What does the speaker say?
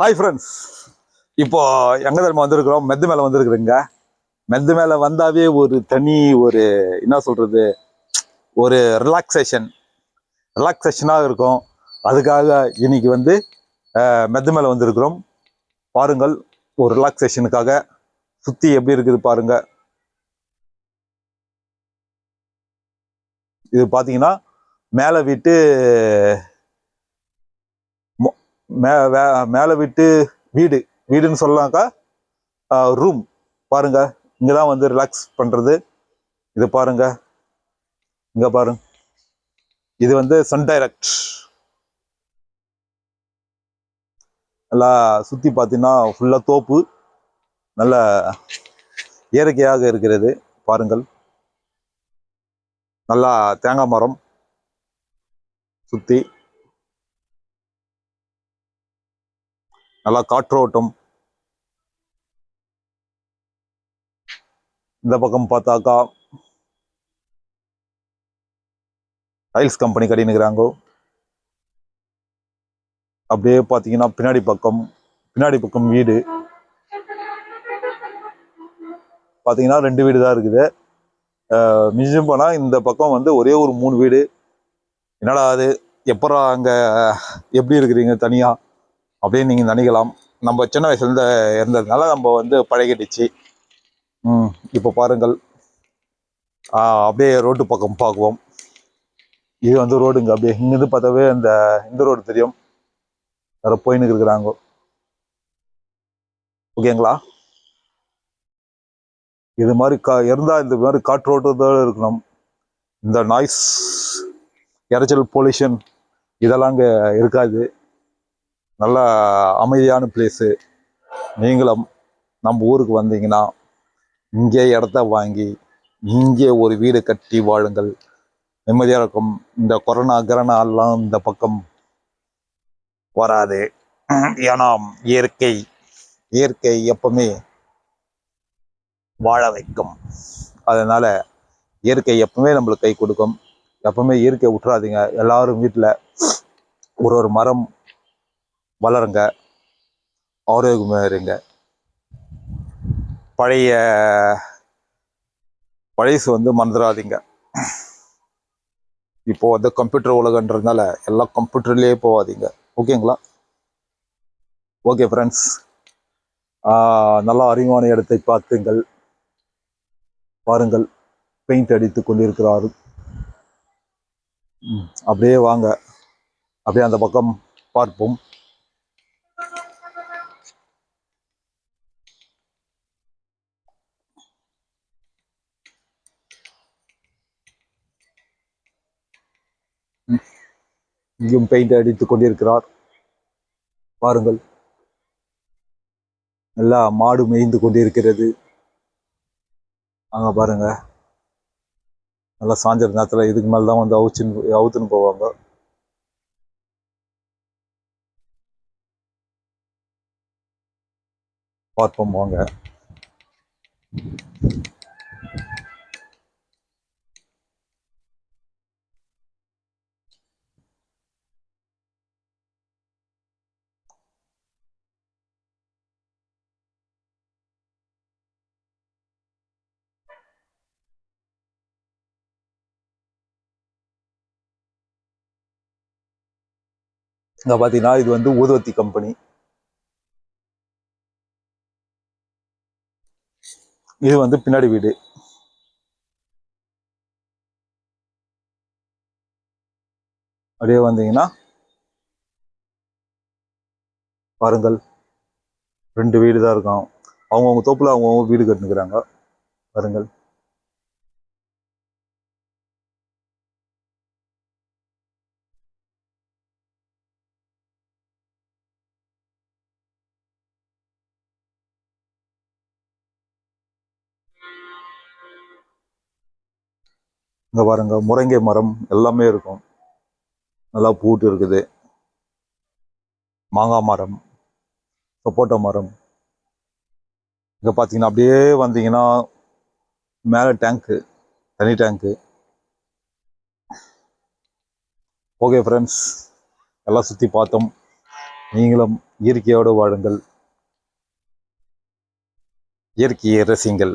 Hi friends இப்போ எங்க தெரியுமா வந்திருக்கிறோம்? மெத்து மேலே வந்திருக்குறீங்க. மெத்து மேலே வந்தாவே ஒரு தனி ஒரு என்ன சொல்றது? ஒரு ரிலாக்ஸேஷன் ரிலாக்ஸேஷனாக இருக்கும். அதுக்காக இன்னைக்கு வந்து மெத்து மேலே வந்திருக்கிறோம். பாருங்கள் ஒரு ரிலாக்ஸேஷனுக்காக சுற்றி எப்படி இருக்குது பாருங்க. இது பார்த்தீங்கன்னா மேலே வீட்டு மே வே- மேலே விட்டு வீடு வீடுன்னு சொல்லலாம்க்கா ரூம் பாருங்க இங்கே தான் வந்து ரிலாக்ஸ் பண்ணுறது இது பாருங்க இங்கே பாருங்க. இது வந்து சன் டைரக்ட் நல்லா சுற்றி பார்த்தீங்கன்னா ஃபுல்லாக தோப்பு. நல்ல இயற்கையாக இருக்கிறது. பாருங்கள். நல்லா தேங்காய் மரம். சுற்றி நல்லா காற்றோட்டம். இந்த பக்கம் பார்த்தாக்கா டைல்ஸ் கம்பெனி கட்டினுக்கிறாங்க அப்படியே பார்த்தீங்கன்னா பின்னாடி பக்கம் பின்னாடி பக்கம் வீடு. பார்த்தீங்கன்னா ரெண்டு வீடு தான் இருக்குது. மிஞ்சும் போனால் இந்த பக்கம் வந்து ஒரே ஒரு மூணு வீடு. என்னடா அது? எப்பரா அங்கே எப்படி இருக்கிறீங்க தனியாக அப்படின்னு நீங்கள் நினைக்கலாம். நம்ம சின்ன வயசுலேருந்து இருந்ததுனால நம்ம வந்து பழகிடுச்சு. ம் இப்போ பாருங்கள். அப்படியே ரோட்டு பக்கம் பார்க்குவோம். இது வந்து ரோடுங்க. அப்படியே இங்கேருந்து பார்த்தாவே இந்த இந்த ரோடு தெரியும். வேற போயின்னு இருக்கிறாங்க. ஓகேங்களா? இது மாதிரி கா இருந்தால் இந்த மாதிரி காற்று காற்றோட்டத்தோடு இருக்கணும். இந்த நாய்ஸ் இறைச்சல் பொல்யூஷன் இதெல்லாம் அங்கே இருக்காது. நல்ல அமைதியான பிளேஸு நீங்களும் நம்ம ஊருக்கு வந்தீங்கன்னா இங்கே இடத்த வாங்கி இங்கே ஒரு வீடு கட்டி வாழுங்கள். நிம்மதியாக இருக்கும். இந்த கொரோனா கரோனா இந்த பக்கம் வராது. ஏன்னா இயற்கை இயற்கை எப்பவுமே வாழ வைக்கும். அதனால் இயற்கை எப்பவுமே நம்மளுக்கு கை கொடுக்கும். எப்பவுமே இயற்கை விட்டுறாதீங்க. எல்லாரும் வீட்டில் ஒரு ஒரு மரம் வளருங்க. ஆரோக்கியமாக இருங்க பழைய வயசு வந்து மறந்துடாதீங்க இப்போ வந்து கம்ப்யூட்டர் உலகன்றதுனால எல்லாம் கம்ப்யூட்டர்லேயே போகாதீங்க. ஓகேங்களா? ஓகே ஃப்ரெண்ட்ஸ் நல்லா அறிவான இடத்தை பார்த்துங்கள். பாருங்கள். பெயிண்ட் அடித்து கொண்டிருக்கிறாரு. அப்படியே வாங்க. அப்படியே அந்த பக்கம் பார்ப்போம். இங்கும் பெயிண்ட் அடித்துக் கொண்டிருக்கிறார். பாருங்கள். நல்லா மாடு மேய்ந்து கொண்டிருக்கிறது. அங்க பாருங்க. நல்லா சாயந்தர நேரத்தில் இதுக்கு மேலே தான் வந்து அவுச்சுன்னு அவுத்துன்னு போவாங்க. பார்ப்போம் வாங்க. இங்க பார்த்தீங்கன்னா இது வந்து ஊதுவத்தி கம்பெனி இது வந்து பின்னாடி வீடு. அப்படியே வந்தீங்கன்னா பாருங்கள். ரெண்டு வீடு தான் இருக்கும். அவங்கவுங்க தோப்புல அவங்கவுங்க வீடு கட்டுனுக்குறாங்க. பாருங்கள். இங்க பாருங்க முருங்கை மரம் எல்லாமே இருக்கும். நல்லா பூட்டு இருக்குது. மாங்காய் மரம் சப்போட்டா மரம். இங்க பார்த்தீங்கன்னா அப்படியே வந்தீங்கன்னா மேலே டேங்க்கு தனி டேங்க்கு ஓகே ஃப்ரெண்ட்ஸ் எல்லாம் சுற்றி பார்த்தோம். நீங்களும் இயற்கையோடு வாழுங்கள். இயற்கையை ரசிங்கள்